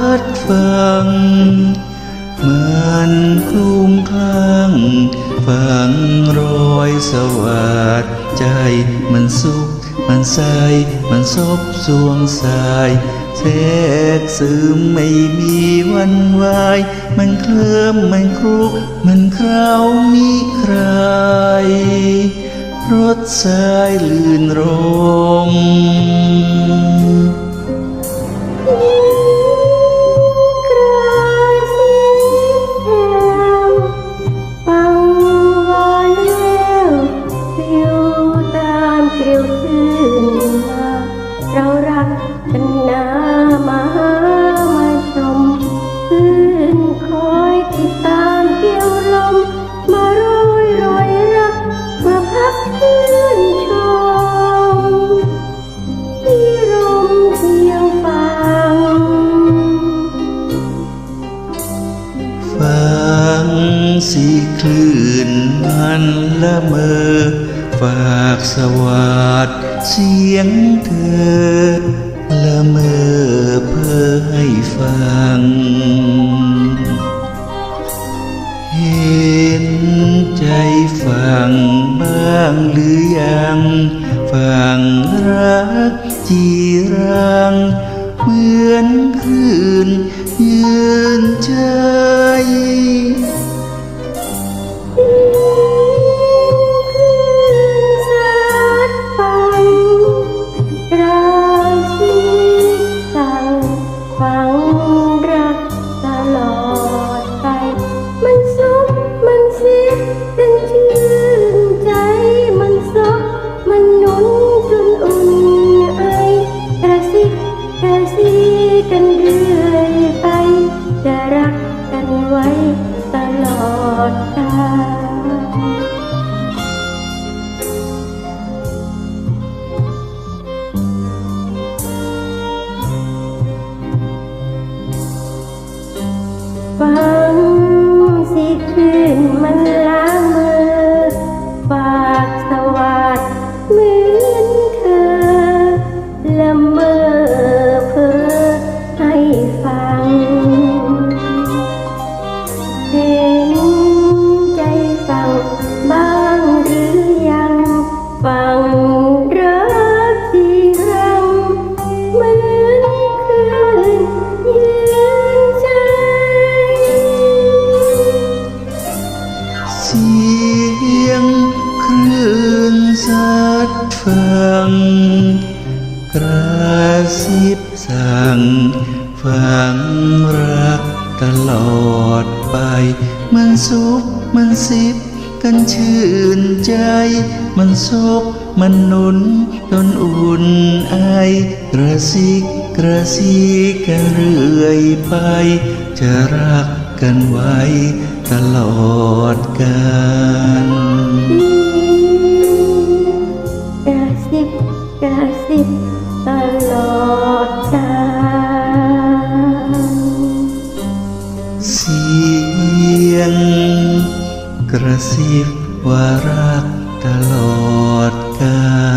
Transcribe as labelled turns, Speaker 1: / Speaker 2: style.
Speaker 1: ซัดฟังมันคลุ้มคลั่งฟังรอยสวัสดใจ มันสุข มันใส มันซบสวงสายแทรกซึมไม่มีวันวาย มันเคลิ้มมันครุก มันเคล้ามิใคร รถสายลื่นรม
Speaker 2: ละ
Speaker 1: เมอฝากสวัสดเสียงเธอ ละเมอเพื่อให้ฟัง เห็นใจฟังบ้างหรือยังฟังรักจีรัง เหมือนคืนยืนใจ
Speaker 2: สั ดได้ กระซิบสั่งฟังรักตลอดไป มันซุบมันซิบกันชื่นใจ มันซบมันนุนจนอุ่นไอกระซิกกระซีกันเรื่อยไป จะรักกันไว้ตลอดกาล ยง กระ
Speaker 1: ซิบว่ารักตลอดกาล